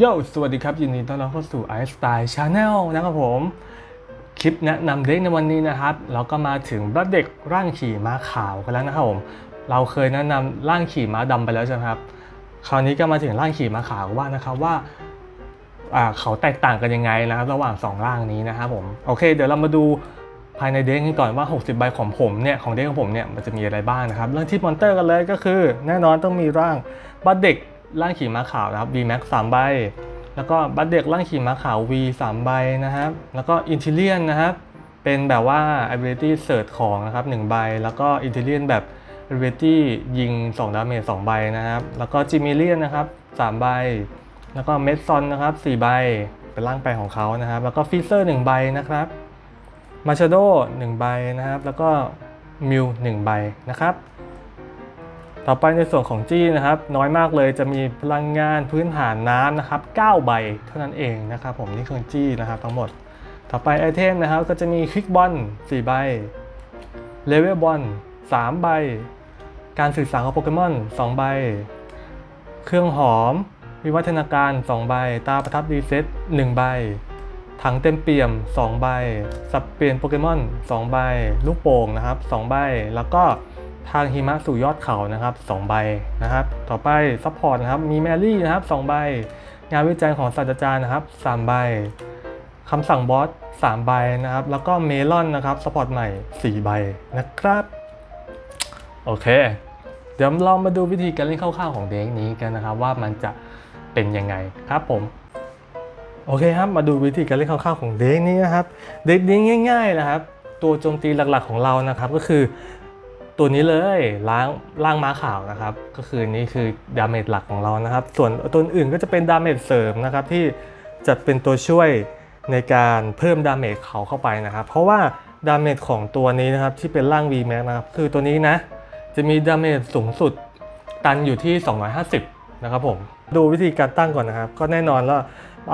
โย่สวัสดีครับ ยินดีต้อนรับเข้าสู่ i Style Channel นะครับผม คลิปแนะนำเด็กในวันนี้นะครับ เราก็มาถึงบัดเด็กร่างขี่ม้าขาวกันแล้วนะครับผม เราเคยแนะนำร่างขี่ม้าดำไปแล้วใช่ไหมครับ คราวนี้ก็มาถึงร่างขี่ม้าขาวว่านะครับว่าเขาแตกต่างกันยังไงนะครับระหว่างสองร่างนี้นะครับผม โอเค เดี๋ยวเรามาดูภายในเด็กกันก่อนว่า 60 ใบของผมเนี่ยของเด็กของผมเนี่ยมันจะมีอะไรบ้างนะครับ เรื่องที่มอนเตอร์กันเลยก็คือ แน่นอนต้องมีร่างบัดเด็ก ร่างขี่ม้าขาวนะครับ V Max 3 ใบ แล้วก็บัตเด็กร่างขี่ม้าขาว V 3 ใบนะครับ แล้วก็อินทิเลียนนะครับ เป็นแบบว่า ability search ของนะครับ1ใบ แล้วก็อินทิเลียนแบบ ability ยิง 2 ดาเมจ2ใบนะครับ แล้วก็จิมิเลียนนะครับ3ใบ แล้วก็เมดซอนนะครับ4ใบ เป็นร่างแปลของเขานะครับ แล้วก็ฟิเซอร์1ใบนะครับมาชาโด1ใบนะครับ แล้วก็มิว1ใบนะครับ ต่อไปในส่วนของจี้นะครับน้อยมากเลยจะมีพลังงานพื้นฐานน้ำนะครับ9ใบเท่านั้นเองนะครับผมนี่คือจี้นะครับทั้งหมด ต่อไปไอเทมนะครับก็จะมีคลิกบอล4ใบเลเวลบอล3ใบ การสื่อสารของโปเกมอน2ใบ เครื่องหอม วิวัฒนาการ 2 ใบ ตาประทับรีเซ็ต1ใบ ถังเต็มเปี่ยม 2 ใบ สับเปลี่ยนโปเกมอน 2 ใบ ลูกโป่งนะครับ 2 ใบ แล้วก็ ทางหิมะสู่ยอดเขานะครับ2ใบนะครับ ต่อไปซัพพอร์ตนะครับ มีแมรี่นะครับ2ใบ งานวิจัยของศาสตราจารย์นะครับ3ใบคำสั่งบอส3ใบนะครับ แล้วก็เมลอนนะครับซัพพอร์ตใหม่ 4 ใบนะครับ โอเค เดี๋ยวเรามาดูวิธีการเล่นคร่าวๆของเด็กนี้กันนะครับ ว่ามันจะเป็นยังไงครับผมโอเคครับ มาดูวิธีการเล่นคร่าวๆของเด็กนี้นะครับ เด็กนี้ง่าย ๆ นะครับ ตัวโจมตีหลักๆของเรานะครับก็คือ ตัวนี้เลยล้างล่างม้าขาวนะครับ ก็คือนี่คือดาเมจหลักของเรานะครับ ส่วนตัวอื่นก็จะเป็นดาเมจเสริมนะครับ ที่จะเป็นตัวช่วยในการเพิ่มดาเมจเขาเข้าไปนะครับ เพราะว่าดาเมจของตัวนี้นะครับที่เป็นร่าง V Max นะครับคือตัวนี้นะจะมีดาเมจสูงสุดตันอยู่ที่ 250 นะครับผม ดูวิธีการตั้งก่อนนะครับ ก็แน่นอนแล้ว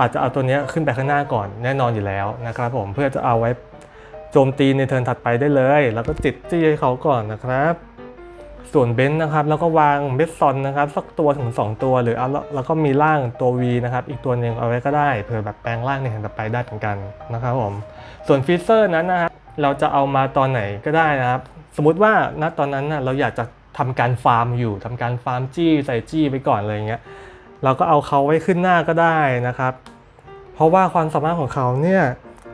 อาจจะเอาตัวนี้ขึ้นไปข้างหน้าก่อนแน่นอนอยู่แล้วนะครับผมเพื่อจะเอาไว้ โจมตีในเทิร์นถัดไปได้เลย แล้วก็จิตจี้ให้เขาก่อนนะครับ ส่วนเบนซ์นะครับ แล้วก็วางเบสซอนนะครับ สักตัวถึง 2 ตัวหรือเอาแล้วแล้วก็มีร่างตัว V นะครับอีกตัวหนึ่งเอาไว้ก็ได้เผื่อแบบแปลงร่างในเทิร์นถัดไปได้เหมือนกันนะครับผมส่วนฟิเซอร์นั้นนะครับเราจะเอามาตอนไหนก็ได้นะครับ สมมุติว่าณตอนนั้นนะเราอยากจะทำการฟาร์มอยู่ทำการฟาร์มจี้ใส่จี้ไปก่อนอะไรอย่างเงี้ยเราก็เอาเขาไว้ขึ้นหน้าก็ได้นะครับ เพราะว่าความสามารถของเขาเนี่ย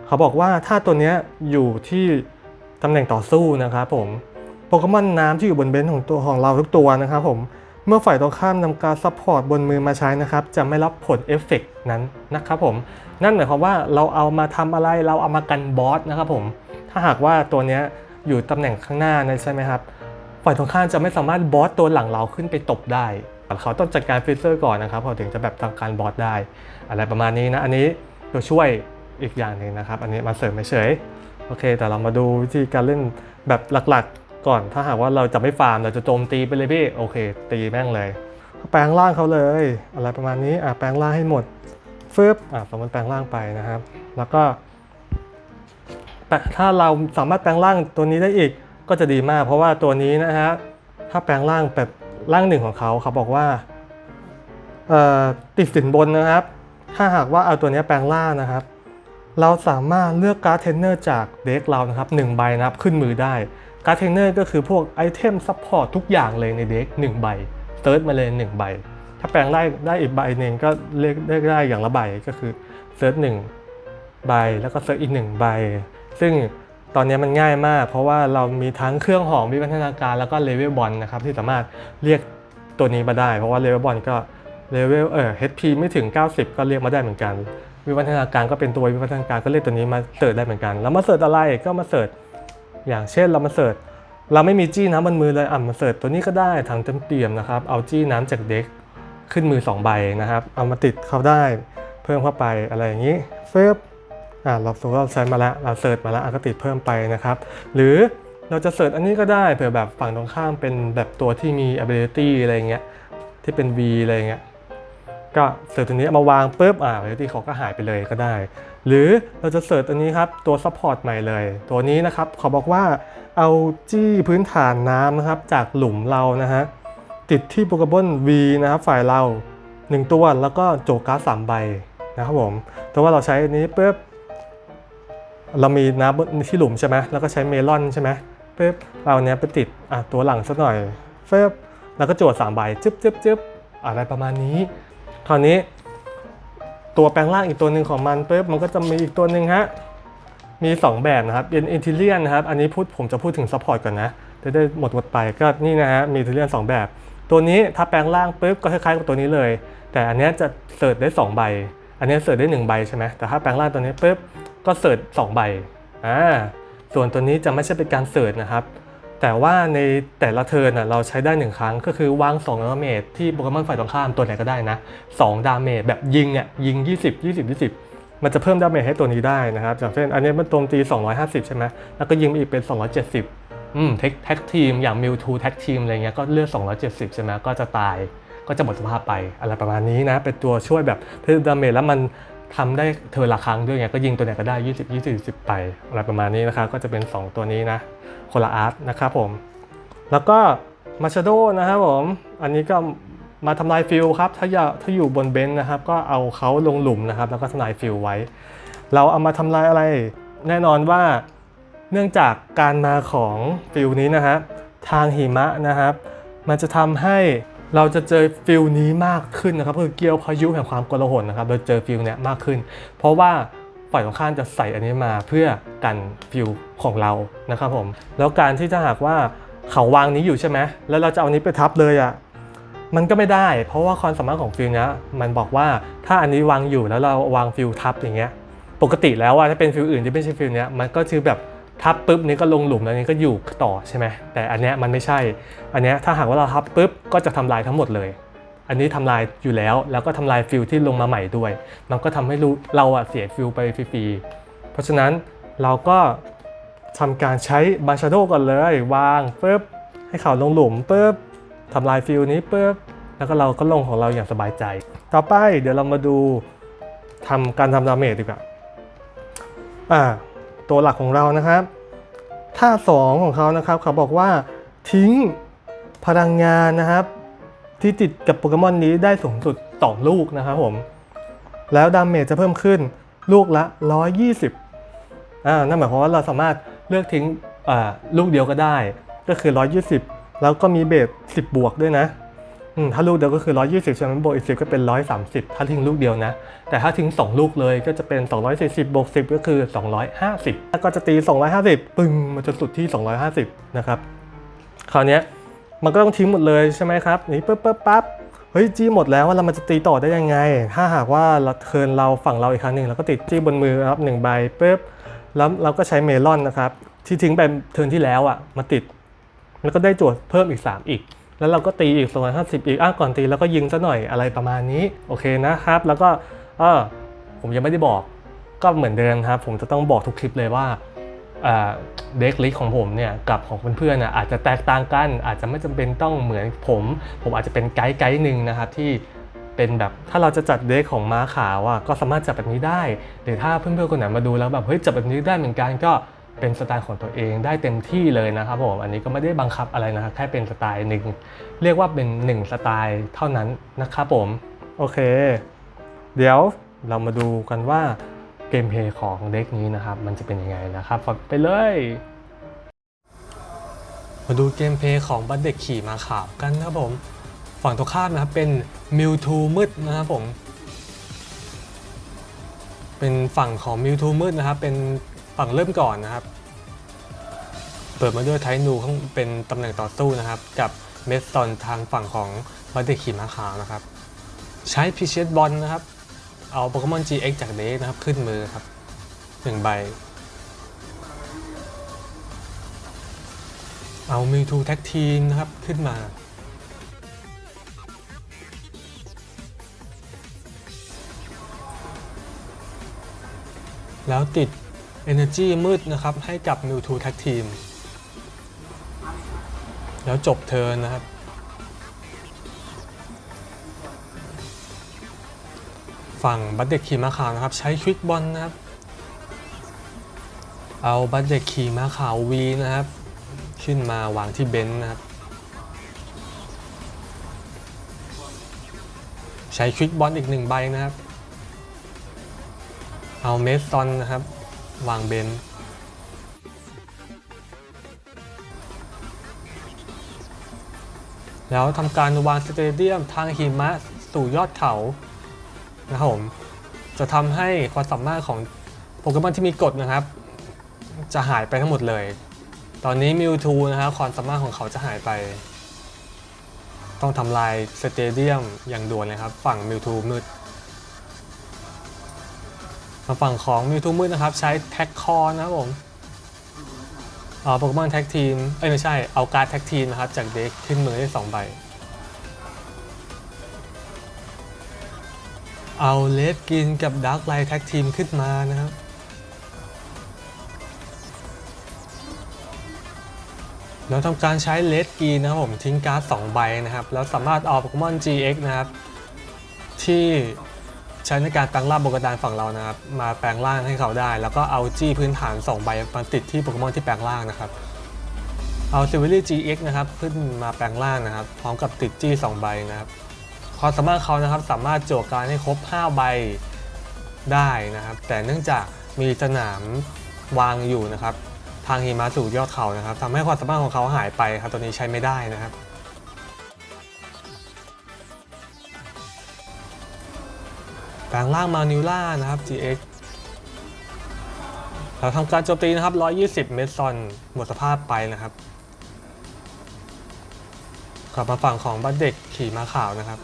เขาบอกว่าถ้าตัวนี้อยู่ที่ตำแหน่งต่อสู้นะครับผมโปเกมอนน้ำที่อยู่บนเบนซ์ของตัวของเราทุกตัวนะครับผมเมื่อฝ่ายตรงข้ามนำการซัพพอร์ตบนมือมาใช้นะครับ จะไม่รับผลเอฟเฟกต์นั้นนะครับผม นั่นหมายความว่าเราเอามาทำอะไรเราเอามากันบอสนะครับผม ถ้าหากว่าตัวนี้อยู่ตำแหน่งข้างหน้านะใช่ไหมครับ ฝ่ายตรงข้ามจะไม่สามารถบอสตัวหลังเราขึ้นไปตบได้ เขาต้องจัดการฟิเซอร์ก่อนนะครับเขาถึงจะแบบทำการบอสได้ อะไรประมาณนี้นะ อันนี้ตัวช่วย อีกอย่างหนึ่งนะครับ อันนี้มาเสริมเฉยโอเค แต่เรามาดูวิธีการเล่นแบบหลักๆ ก่อน ถ้าหากว่าเราจะไม่ฟาร์มเราจะโจมตีไปเลยพี่ โอเค ตีแม่งเลย แปลงร่างเขาเลย อะไรประมาณนี้ อะแปลงร่างให้หมดฟึบอะสมมติแปลงร่างไปนะครับ แล้วก็แปะถ้าเราสามารถแปลงร่างตัวนี้ได้อีกก็จะดีมาก เพราะว่าตัวนี้นะฮะ ถ้าแปลงร่างแบบร่างหนึ่งของเขาเขาบอกว่าติดสินบนนะครับ ถ้าหากว่าเอาตัวนี้แปลงร่างนะครับ เราสามารถเลือกการ์ดเทนเนอร์จากเด็กเรานะครับหนึ่งใบนะครับขึ้นมือได้ การ์ดเทนเนอร์ก็คือพวกไอเทมซัพพอร์ตทุกอย่างเลยในเด็กหนึ่งใบเซิร์ชมาเลยหนึ่งใบ ถ้าแปลงได้ได้อีกใบหนึ่งก็เลือกเลือกได้อย่างละใบก็คือเซิร์ชหนึ่งใบแล้วก็เซิร์ชอีกหนึ่งใบ ซึ่งตอนนี้มันง่ายมาก เพราะว่าเรามีทั้งเครื่องหอมวิวัฒนาการแล้วก็เลเวลบอลนะครับที่สามารถเรียกตัวนี้มาได้ เพราะว่าเลเวลบอลก็เลเวลเออ HP ไม่ถึง 90 ก็เรียกมาได้เหมือนกัน วิวัฒนาการก็เป็นตัววิวัฒนาการก็เรียกตัวนี้มาเสิร์ชได้เหมือนกัน แล้วมาเสิร์ชอะไรก็มาเสิร์ชอย่างเช่นเรามาเสิร์ชเราไม่มีจี้น้ำบนมือเลยอะมาเสิร์ชตัวนี้ก็ได้ถังเต็มเปี่ยมนะครับเอาจี้น้ำจากเด็กขึ้นมือ 2 ใบนะครับ เอามาติดเขาได้เพิ่มเข้าไปอะไรอย่างนี้เฟิบอ่าเราสมมติเราใช้มาแล้วเราเสิร์ชมาแล้วอะก็ติดเพิ่มไปนะครับ หรือเราจะเสิร์ชอันนี้ก็ได้เผื่อแบบฝั่งตรงข้ามเป็นแบบตัวที่มี ability อะไรเงี้ยที่เป็น V อะไรเงี้ย ก็เสิร์ชตัวนี้มาวางปุ๊บอ่า ability เขาก็หายไปเลยก็ได้ หรือเราจะเสิร์ชตัวนี้ครับตัว support ใหม่เลย ตัวนี้นะครับเขาบอกว่าเอาจี้พื้นฐานน้ำนะครับจากหลุมเรานะฮะติดที่โปเกมอน V นะครับฝ่ายเรา 1 ตัวแล้วก็โจกกาสามใบนะครับผมแต่ว่าเราใช้อันนี้ปุ๊บเรามีน้ำที่หลุมใช่ไหมแล้วก็ใช้เมลอนใช่ไหมปุ๊บเราเนี้ยไปติดอะตัวหลังสักหน่อยเฟิบแล้วก็โจทย์สามใบจึ๊บจึ๊บจึ๊บอะไรประมาณนี้ คราวนี้ ตัวแปลงร่างอีกตัวหนึ่งของมันปุ๊บมันก็จะมีอีกตัวหนึ่งฮะมี 2 แบบนะครับเป็นอินทิเลียนนะครับ อันนี้พูดผมจะพูดถึงซัพพอร์ตก่อนนะจะได้หมดหมดไปก็นี่นะฮะมีอินทิเลียน2แบบ ตัวนี้ถ้าแปลงร่างปุ๊บก็คล้ายๆกับตัวนี้เลย แต่อันนี้จะเสิร์ชได้ 2 ใบ อันนี้เสิร์ชได้ 1 ใบใช่ไหมแต่ถ้าแปลงร่างตัวนี้ปุ๊บก็เสิร์ช2ใบอ่าส่วนตัวนี้จะไม่ใช่เป็นการเสิร์ชนะครับ แต่ว่าในแต่ละเทิร์นเราใช้ได้ 1 ครั้งก็คือวาง2ดาเมจที่โปเกมอนฝ่ายตรงข้ามตัวไหนก็ได้นะ2ดาเมจแบบยิงอะยิง 20 20 20 มันจะเพิ่มดาเมจให้ตัวนี้ได้นะครับอย่างเช่นอันนี้มันโจมตี 250 ใช่ไหมแล้วก็ยิงอีกเป็น 270อืมแท็กแท็กทีมอย่างมิวทูแท็กทีมอะไรเงี้ยก็เลือด270 ใช่ไหมก็จะตายก็จะหมดสภาพไปอะไรประมาณนี้นะ เป็นตัวช่วยแบบเพิ่มดาเมจแล้วมัน ทำได้เทอร์ละครั้งด้วยไงก็ยิงตัวไหนก็ได้ 20 20 10ไปอะไรประมาณนี้นะครับก็จะเป็น 2 ตัวนี้นะคนละอาร์ตนะครับผม แล้วก็มาชาโดนะครับผม อันนี้ก็มาทำลายฟิลครับถ้าอยากถ้าอยู่บนเบนซ์นะครับก็เอาเขาลงหลุมนะครับแล้วก็ทำลายฟิลไว้ เราเอามาทำลายอะไรแน่นอนว่าเนื่องจากการมาของฟิลนี้นะฮะทางหิมะนะครับ มันจะทำให้ เราจะเจอฟิลนี้มากขึ้นนะครับคือเกี่ยวพายุแห่งความกลาหนนะครับ เราเจอฟิลเนี้ยมากขึ้น เพราะว่าฝ่ายตรงข้ามจะใส่อันนี้มาเพื่อกันฟิลของเรานะครับผม แล้วการที่จะหากว่าเขาวางนี้อยู่ใช่ไหมแล้วเราจะเอานี้ไปทับเลยอะ่ะมันก็ไม่ได้ เพราะว่าความสามารถของฟิลเนี้ยมันบอกว่าถ้าอันนี้วางอยู่แล้วเราวางฟิลทับอย่างเงี้ย ปกติแล้วว่าถ้าเป็นฟิลอื่นที่ไม่ใช่ฟิลเนี้ยมันก็คือแบบ ทับปุ๊บนี้ก็ลงหลุมแล้วนี้ก็อยู่ต่อใช่ไหมแต่อันเนี้ยมันไม่ใช่ อันเนี้ยถ้าหากว่าเราทับปุ๊บก็จะทำลายทั้งหมดเลย อันนี้ทำลายอยู่แล้วแล้วก็ทำลายฟิลที่ลงมาใหม่ด้วย มันก็ทำให้เราอะเสียฟิลไปฟรีๆเพราะฉะนั้นเราก็ทำการใช้บาชาโดก่อนเลย วางปุ๊บให้เขาลงหลุมปุ๊บทำลายฟิลนี้ปุ๊บแล้วก็เราก็ลงของเราอย่างสบายใจ ต่อไปเดี๋ยวเรามาดูทำการทำดาเมจดีกว่าอ่า ตัวหลักของเรานะครับ ท่าสองของเขานะครับ เขาบอกว่าทิ้งพลังงานนะครับ ที่ติดกับโปเกมอนนี้ได้สูงสุด2ลูกนะครับผม แล้วดาเมจจะเพิ่มขึ้นลูกละ 120อ่านั่นหมายความว่าเราสามารถเลือกทิ้งลูกเดียวก็ได้ ก็คือ 120 แล้วก็มีเบส10 บวกด้วยนะ ถ้าลูกเดียวก็คือ 120ใช่ไหมบวกอีก10ก็เป็น 130 ถ้าทิ้งลูกเดียวนะ แต่ถ้าทิ้ง 2 ลูกเลยก็จะเป็น 240บวก10 ก็คือ 250 แล้วก็จะตี 250 ปึ้งมันจะสุดที่ 250 นะครับคราวนี้มันก็ต้องทิ้งหมดเลยใช่ไหมครับนี่ปุ๊บปุ๊บปั๊บเฮ้ยจี้หมดแล้วว่าเรามันจะตีต่อได้ยังไง ถ้าหากว่าเราเทิร์นเราฝั่งเราอีกครั้งหนึ่งเราก็ติดจี้บนมือครับหนึ่งใบปุ๊บแล้วเราก็ใช้เมลอนนะครับที่ทิ้งไปเทิร์นที่แล้วอะมาติด แล้วก็ได้โจทย์เพิ่มอีก 3 อีก แล้วเราก็ตีอีก250อีกอ้าก่อนตีแล้วก็ยิงซะหน่อยอะไรประมาณนี้โอเคนะครับ แล้วก็เออผมยังไม่ได้บอกก็เหมือนเดิมครับ ผมจะต้องบอกทุกคลิปเลยว่าเด็กลิสของผมเนี่ยกับของเพื่อนๆนะอาจจะแตกต่างกัน อาจจะไม่จำเป็นต้องเหมือนผม ผมอาจจะเป็นไกด์ไกด์หนึ่งนะครับที่เป็นแบบถ้าเราจะจัดเด็กของม้าขาวอะก็สามารถจัดแบบนี้ได้หรือถ้าเพื่อนๆคนไหนมาดูแล้วแบบเฮ้ยจัดแบบนี้ได้เหมือนกันก็ เป็นสไตล์ของตัวเองได้เต็มที่เลยนะครับผมอันนี้ก็ไม่ได้บังคับอะไรนะแค่เป็นสไตล์หนึ่งเรียกว่าเป็นหนึ่งสไตล์เท่านั้นนะครับผมโอเค เดี๋ยวเรามาดูกันว่าเกมเพลย์ของเด็กนี้นะครับ มันจะเป็นยังไงนะครับฟังไปเลย มาดูเกมเพลย์ของบัตเด็กขี่มาขาวกันนะครับผม ฝั่งตรงข้ามนะครับเป็นมิวทูมืดนะครับผม เป็นฝั่งของมิวทูมืดนะครับ เป็น ฝั่งเริ่มก่อนนะครับ เปิดมาด้วยไทนูข้างเป็นตำแหน่งต่อสู้นะครับ กับเมสซอนทางฝั่งของบัตเด็กขี่มาขาวนะครับ ใช้พิเชตบอลนะครับ เอาโปเกมอน GX จากเดนะครับ ขึ้นมือครับหนึ่งใบ เอามิวทูแท็กทีมนะครับขึ้นมาแล้วติด Energy มืดนะครับ ให้กับ Mewtwo Tag Team แล้วจบเทิร์นนะครับ ฝั่งบัตเด็กขี่ม้าขาวนะครับ ใช้ควิกบอลนะครับ เอาบัตเด็กขี่ม้าขาว V นะครับ ขึ้นมาวางที่เบนซ์นะครับใใช้ควิกบอลอีกหนึ่งใบนะครับ เอาเมสซอนนะครับ วางเบนแล้วทำการวางสเตเดียมทางหิมะสู่ยอดเขานะครับผมจะทำให้ความสามารถของโปเกมอนที่มีกฎนะครับ จะหายไปทั้งหมดเลย ตอนนี้มิวทูนะครับความสามารถของเขาจะหายไป ต้องทำลายสเตเดียมอย่างด่วนเลยครับ ฝั่งมิวทูมืด มาฝั่งของมิวทูมืดนะครับ ใช้แท็กคอร์นะครับผมเอโปเกมอนแท็กทีม เอ้ยไม่ใช่ เอาการ์ดแท็กทีมนะครับ จากเด็กขึ้นมือได้ 2 ใบ เอาเลดกินกับดาร์กไลท์แท็กทีมขึ้นมานะครับแล้วทำการใช้เลดกีนะครับผมทิ้งการ์ด2ใบนะครับ แล้วสามารถเอาโปเกมอน GX นะครับ ที่ ใช้ในการแปลงร่างโบกดานฝั่งเรานะครับมาแปลงร่างให้เขาได้ แล้วก็เอาจี้พื้นฐาน 2 ใบมาติดที่โปเกมอนที่แปลงร่างนะครับเอาซิวิลี่ GX นะครับขึ้นมาแปลงร่างนะครับ พร้อมกับติดจี้ 2 ใบนะครับความสามารถเขานะครับสามารถโจกการให้ครบ 5 ใบได้นะครับ แต่เนื่องจากมีสนามวางอยู่นะครับ ทางหิมะสู่ยอดเขานะครับทำให้ความสามารถของเขาหายไปครับตัวนี้ใช้ไม่ได้นะครับ แปลงร่างมานิวล่านะครับ GX เราทำการโจมตีนะครับ 120 เมตรซอนหมดสภาพไปนะครับ กลับมาฝั่งของบัตเด็กขี่มาขาวนะครับ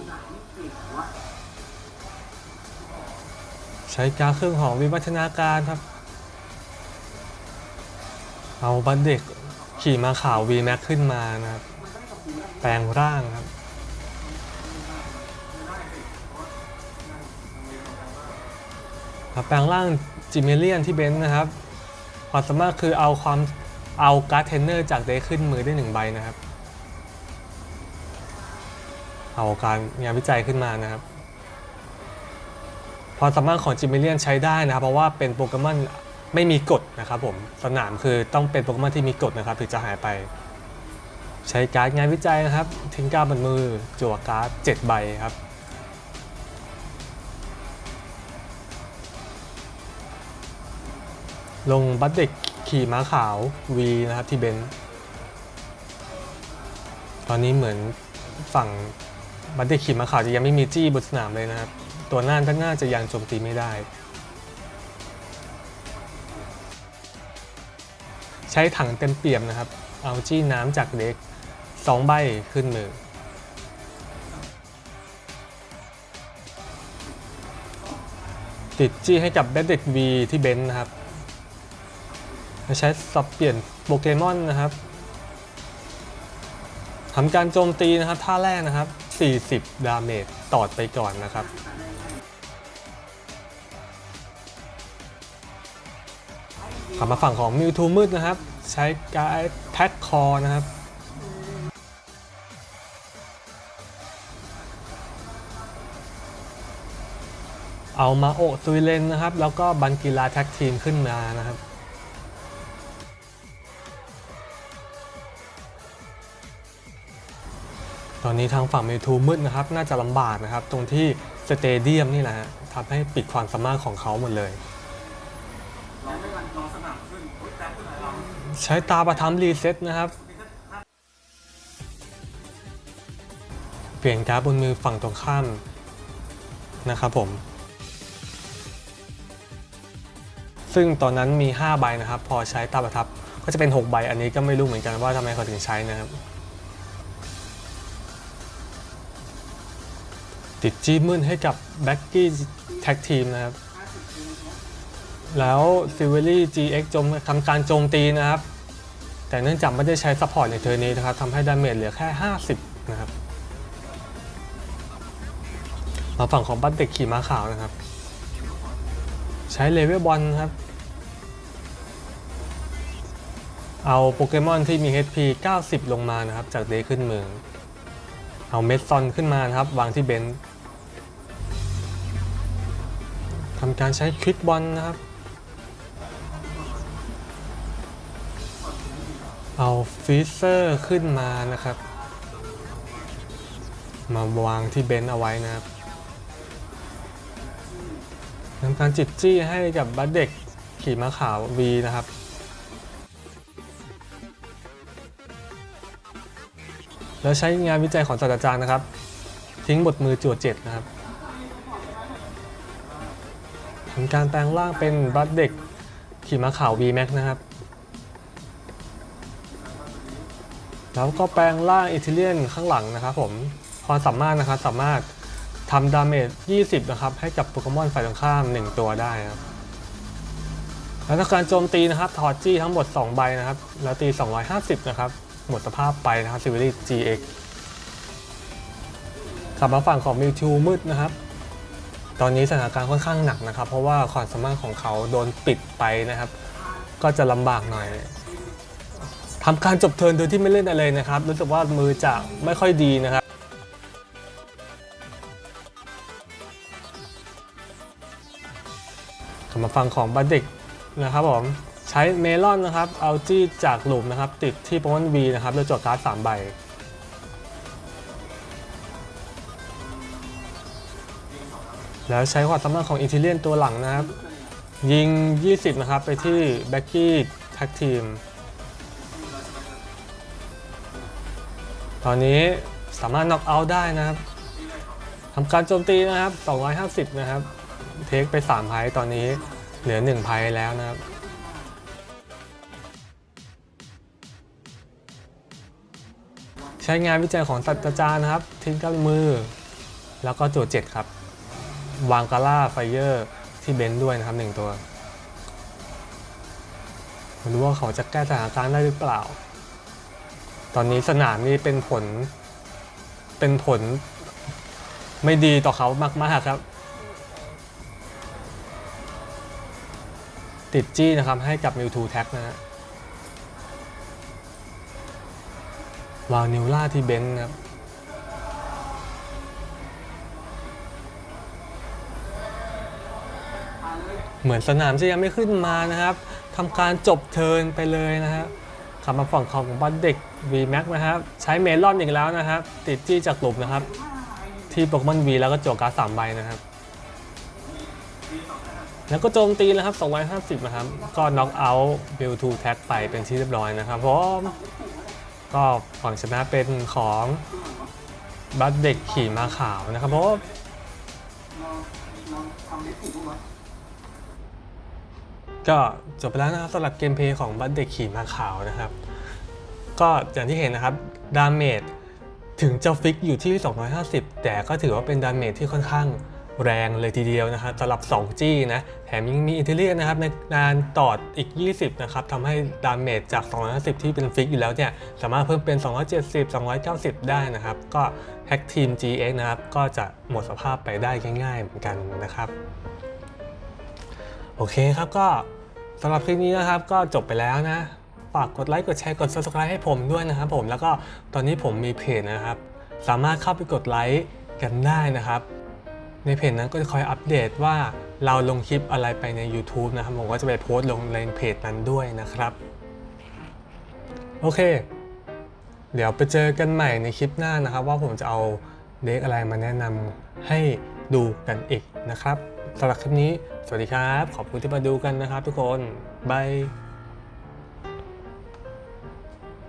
ใช้การเครื่องของวิวัฒนาการครับ เอาบัตเด็กขี่มาขาว V Max ขึ้นมานะครับ แปลงร่างครับ แปลงร่างจิเมเลียนที่เบนซ์นะครับความสามารถคือเอาความเอาการ์ดเทนเนอร์จากเดขึ้นมือได้หนึ่งใบนะครับ เอาการงานวิจัยขึ้นมานะครับความสามารถของจิมเมเลียนใช้ได้นะครับ เพราะว่าเป็นโปเกมอนไม่มีกฎนะครับผมสนามคือต้องเป็นโปเกมอนที่มีกฎนะครับถึงจะหายไป ใช้การ์ดงานวิจัยนะครับทิ้งการ์ดบนมือจั่วการ์ด7ใบครับ ลงบัตเด็กขี่ม้าขาว V นะครับที่เบนตอนนี้เหมือนฝั่งบัตเด็กขี่ม้าขาวจะยังไม่มีจี้บนสนามเลยนะครับ ตัวหน้าด้านหน้าจะยังโจมตีไม่ได้ ใช้ถังเต็มเปี่ยมนะครับ เอาจี้น้ำจากเด็ก2ใบขึ้นมือ ติดจี้ให้กับเบดเด็ก V ที่เบนนะครับ ใช้สับเปลี่ยนโปเกมอนนะครับทำการโจมตีนะครับท่าแรกนะครับ 40 ดาเมจตอดไปก่อนนะครับกลับมาฝั่งของมิวทูมืดนะครับ ใช้การแท็กคอนะครับ เอามาโอซุยเลนนะครับ แล้วก็บันกีลาแท็กทีมขึ้นมานะครับ ตอนนี้ทางฝั่งเมทูมืดนะครับ น่าจะลำบากนะครับ ตรงที่สเตเดียมนี่แหละทำให้ปิดความสามารถของเขาหมดเลย ใช้ตาประทับรีเซ็ตนะครับ เปลี่ยนการ์ดบนมือฝั่งตรงข้ามนะครับผม ซึ่งตอนนั้นมี 5 ใบนะครับ พอใช้ตาประทับก็จะเป็น 6 ใบ อันนี้ก็ไม่รู้เหมือนกันว่าทำไมเขาถึงใช้นะครับ ติดจี้มืนให้กับแบ็กกี้แท็กทีมนะครับ แล้วซิเวิลี่ GX จมทำการโจมตีนะครับ แต่เนื่องจากไม่ได้ใช้ซัพพอร์ตในเทอร์นี้นะครับทำให้ดาเมจเหลือแค่ 50 นะครับ มาฝั่งของบัตเด็กขี่ม้าขาวนะครับ ใช้เลเวลบอลครับ เอาโปเกมอนที่มี HP 90 ลงมานะครับ จากเดย์ขึ้นเมืองเอาเมดซอนขึ้นมานะครับ วางที่เบนซ์ ทำการใช้ควิกบอลนะครับ เอาฟีเซอร์ขึ้นมานะครับ มาวางที่เบนซ์เอาไว้นะครับทำการจิตจี้ให้กับบัสเด็กขี่ม้าขาว V นะครับแล้วใช้งานวิจัยของศาสตราจารย์นะครับ ทิ้งบทมือจวดเจ็ดนะครับ ทำการแปลงร่างเป็นบัสเด็กขี่ม้าขาว V Max นะครับ แล้วก็แปลงร่างอิตาเลียนข้างหลังนะครับผมความสามารถนะครับสามารถทำดาเมจ 20 นะครับ ให้กับโปเกมอนฝ่ายตรงข้าม 1 ตัวได้ครับ แล้วถ้าการโจมตีนะครับ ถอดจี้ทั้งหมด 2 ใบนะครับ แล้วตี 250 นะครับ หมดสภาพไปนะครับซิวิลี่ GX กลับมาฝั่งของมิวทูมืดนะครับ ตอนนี้สถานการณ์ค่อนข้างหนักนะครับ เพราะว่าความสามารถของเขาโดนปิดไปนะครับ ก็จะลำบากหน่อยทำการจบเทิร์นโดยที่ไม่เล่นอะไรนะครับ รู้สึกว่ามือจะไม่ค่อยดีนะครับกลับมาฟังของบัตเด็กนะครับผมใช้เมลอนนะครับเอาจี้จากหลุมนะครับ ติดที่โปเกมอนวีนะครับแล้วจดการ์ดสามใบ แล้วใช้ความสามารถของอินเทเลียนตัวหลังนะครับ ยิง 20 นะครับ ไปที่แบ็กกี้แท็กทีม ตอนนี้สามารถน็อกเอาท์ได้นะครับทำการโจมตีนะครับ 250 นะครับ เทคไป 3 ไพ่ตอนนี้เหลือ 1 ไพ่แล้วนะครับใช้งานวิจัยของศาสตราจารย์นะครับ ทิ้งกับมือ แล้วก็โจทย์7ครับ วางกาล่าไฟเยอร์ที่เบนซ์ด้วยนะครับ1ตัวไม่รู้ว่าเขาจะแก้สถานการณ์ได้หรือเปล่า ตอนนี้สนามนี่เป็นผล เป็นผลไม่ดีต่อเขามากๆครับ ติดจี้นะครับให้กับมิวทูแท็กนะฮะวางนิวล่าที่เบนซ์นะครับ เหมือนสนามจะยังไม่ขึ้นมานะครับทำการจบเทินไปเลยนะครับขับมาฝั่งของบัตเด็ก VMAX นะครับ ใช้เมลอนอีกแล้วนะครับ ติดจี้จากหลุมนะครับ ที่โปเกมอน V แล้วก็จั่วการ์ดสามใบนะครับ แล้วก็โจมตีนะครับ 250 นะครับ ก็น็อกเอาท์บิลทูแท็กไปเป็นที่เรียบร้อยนะครับผมก็ฝั่งชนะเป็นของบัตเด็กขี่มาขาวนะครับผม ก็จบไปแล้วนะครับสำหรับเกมเพลย์ของบัตเด็กขี่ม้าขาวนะครับ ก็อย่างที่เห็นนะครับดาเมจถึงจะฟิกอยู่ที่ 250 แต่ก็ถือว่าเป็นดาเมจที่ค่อนข้างแรงเลยทีเดียวนะครับสำหรับ 2G นะแถมยังมีอินเทเลียนนะครับในการตอดอีก 20 นะครับทำให้ดาเมจจาก 250 ที่เป็นฟิกอยู่แล้วเนี่ย สามารถเพิ่มเป็น 270 290 ได้นะครับ ก็แฮกทีม GX นะครับ ก็จะหมดสภาพไปได้ง่ายๆเหมือนกันนะครับ โอเคครับก็สำหรับคลิปนี้นะครับก็จบไปแล้วนะ ฝากกดไลค์กดแชร์กด subscribe ให้ผมด้วยนะครับผมแล้วก็ตอนนี้ผมมีเพจนะครับ สามารถเข้าไปกดไลค์กันได้นะครับ ในเพจนั้นก็จะคอยอัปเดตว่าเราลงคลิปอะไรไปใน YouTube นะครับ ผมก็จะไปโพสต์ลงในเพจนั้นด้วยนะครับ โอเค เดี๋ยวไปเจอกันใหม่ในคลิปหน้านะครับ ว่าผมจะเอาเด็กอะไรมาแนะนำให้ดูกันอีกนะครับสำหรับคลิปนี้ สวัสดีครับ ขอบคุณที่มาดูกันนะครับทุกคนบาย